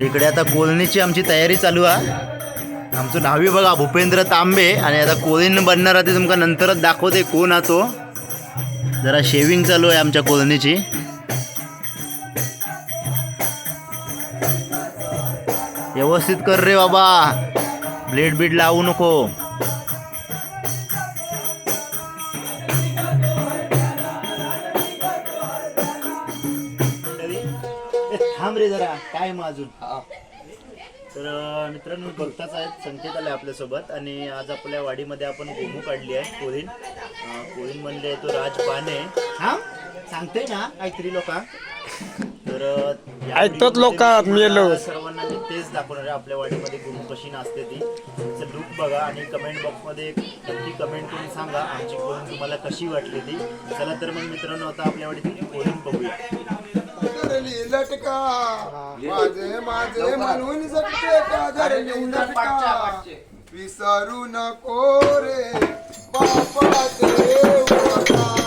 इकडे आता कोलनीची आमची तयारी चालू आहे आमचं नावी बघा भूपेंद्र तांबे. आणि आता कोलीन बनणार आहे ते तुमका नंतरच दाखवते कोण हा तो. जरा शेविंग चालू आहे आमच्या कोलनीची. व्यवस्थित कर रे बाबा. ब्लेड बीड लावू नको. मग अजून. तर अं, मित्रांनो बघताच आहेत संकेत आले आपल्यासोबत. आणि आज आपल्या वाडीमध्ये आपण गोमू काढली आहे कोळीन कोळीन म्हणले तो राज पाने हा? सांगते ना काहीतरी लोक. तर ऐकतात लोकं. सर्वांना मी तेच दाखवणार आहे आपल्या वाडीमध्ये गोमू कशी नाचते ती. लुक बघा आणि कमेंट बॉक्समध्ये एक नक्की कमेंट करून सांगा आमची कोळीन तुम्हाला कशी वाटली ती. चला तर मग मित्रांनो आता आपल्या वाडीतील कोळीन बघूया. धरली लटका माझे माझे म्हणून जगते का धरली लटका विसरू नको रे बापा. देव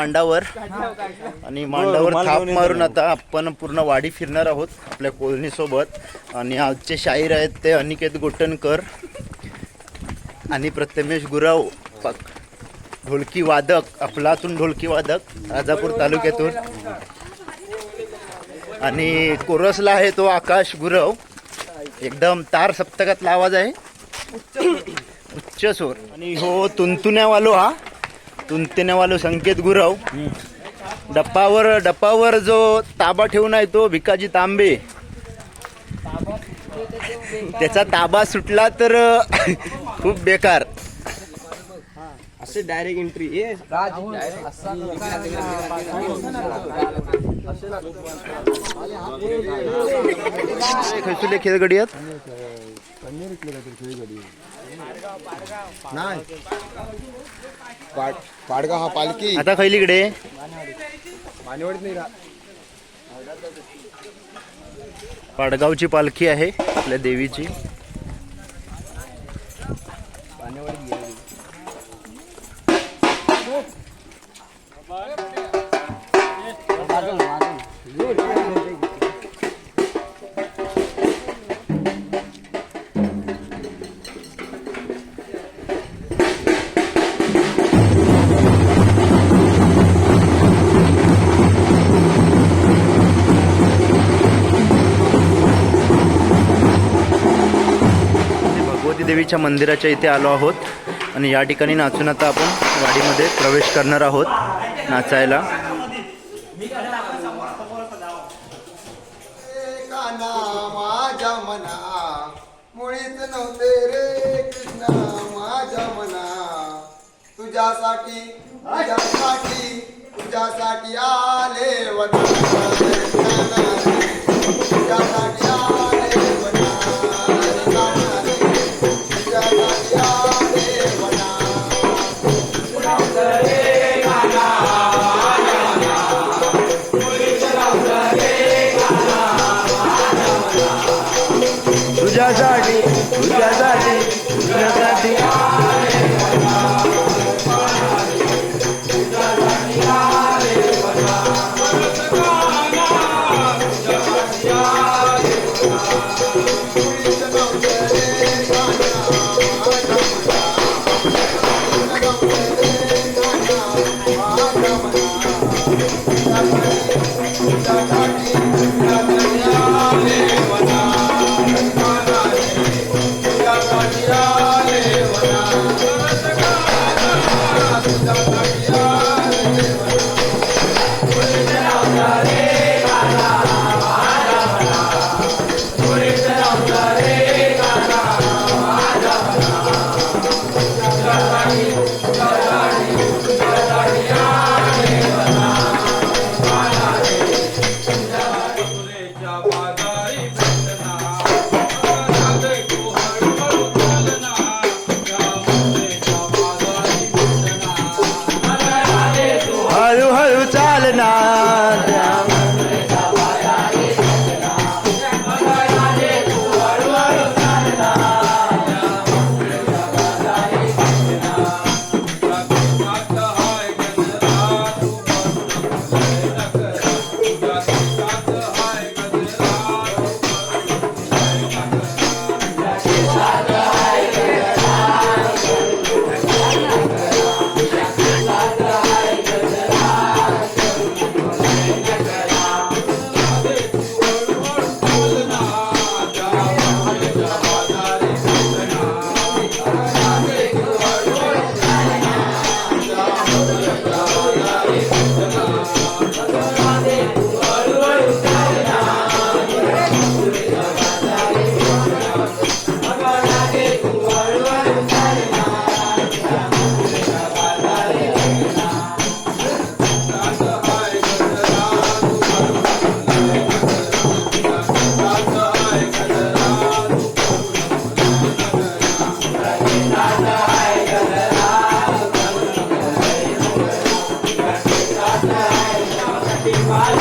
मांडावर आणि मांडावर थाप मारून आता आपण पूर्ण वाडी फिरणार आहोत आपल्या कोलनी सोबत आणि आजचे शाहीर आहेत ते अनिकेत गोटणकर आणि प्रथमेश गुराव. ढोलकी वादक अफलातून ढोलकी वादक राजापूर तालुक्यातून. आणि कोरसला आहे तो आकाश गुरव. एकदम तार सप्तकातला आवाज आहे. उच्च स्वर. आणि हो तुंतुण्यावालो हा. तुंतुण्यावालो संकेत गुरव. डप्पावर डप्पावर जो ताबा ठेवून आहे तो भिकाजी तांबे. त्याचा ताबा सुटला तर खूप बेकार. असे डायरेक्ट एंट्री ए. खैसुले खेळगडी आहेत. पाड- पाडगाव हा पालखी. आता खैलीकडे मानेवाडीत नाही पाडगावची पालखी आहे आपल्या देवीची. भगवती देवीच्या मंदिराच्या इथे आलो आहोत. आणि या ठिकाणी नाचून आता आपण वाडीमध्ये प्रवेश करणार आहोत नाचायला. तुझ्यासाठी तुझ्यासाठी तुझ्यासाठी आले वना तुझ्यासाठी What? Bye.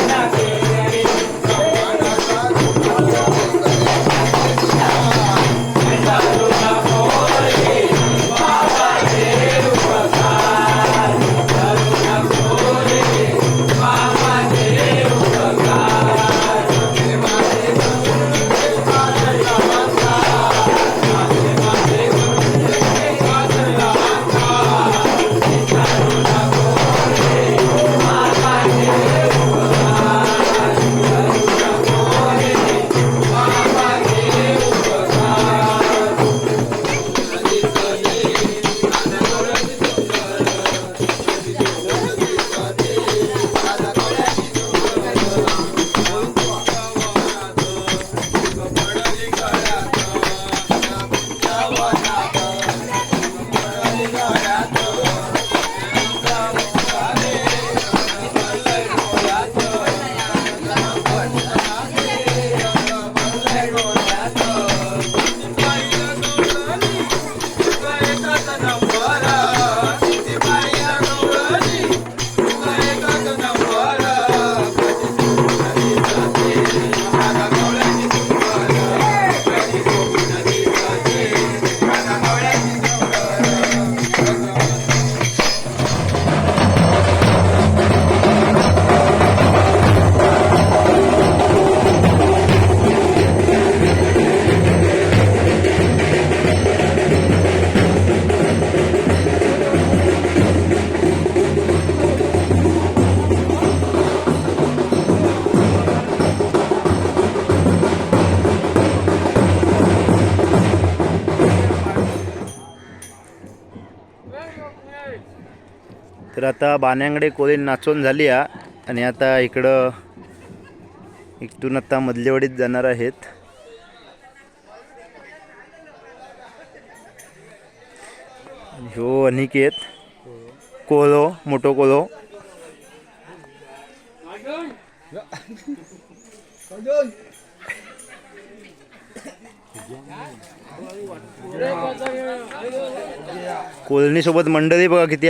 तर आता बाण्यांगडे कोळी नाचून झाली आ आणि आता इकडं इथून आता मधलेवाडीत जाणार आहेत. ह्यो अनिकेत. कोलो मोठो कोलो. कोलनी सोबत मंडळी बघा किती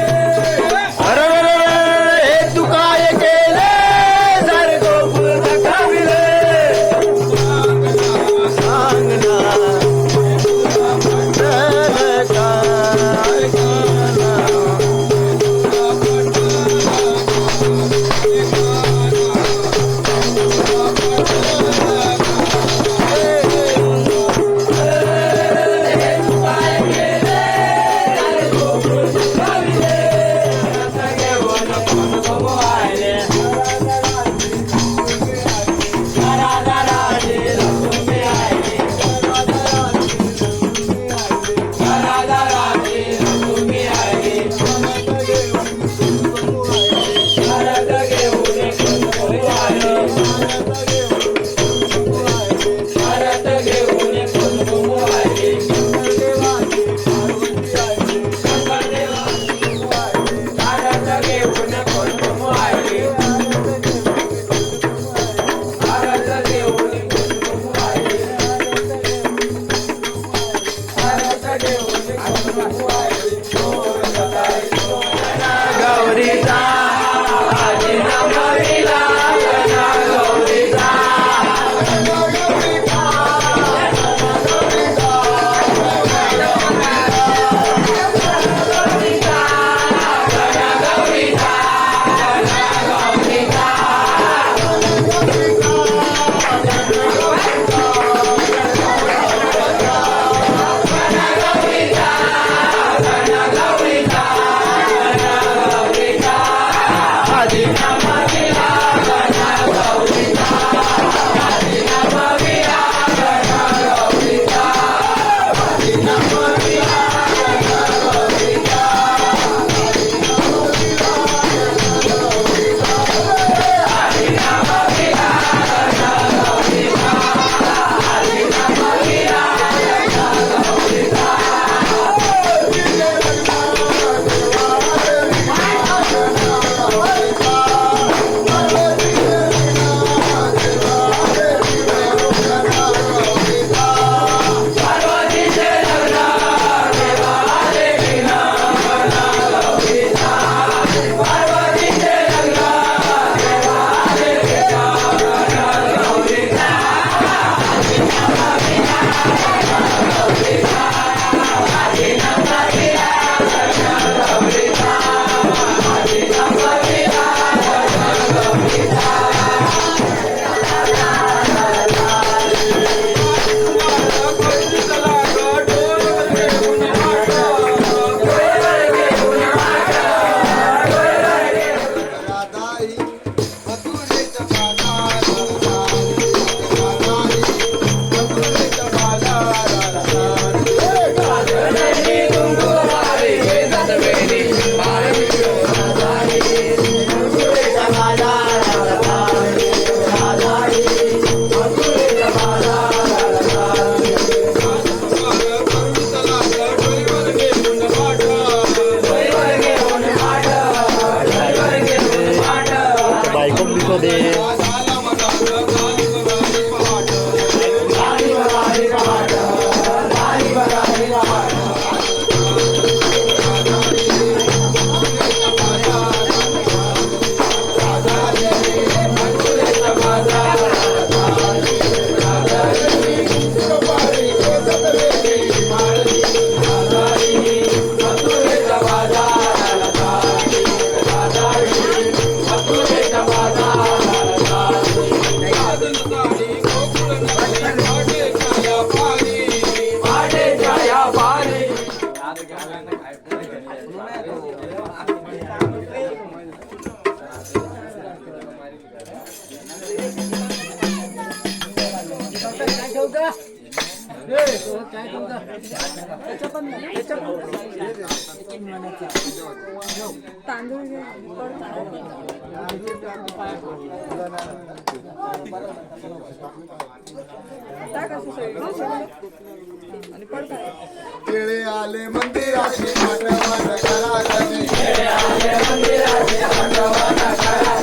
केळे आले मंदिराशी आणि पडतात केळे आले मंदिराशी आठवण करा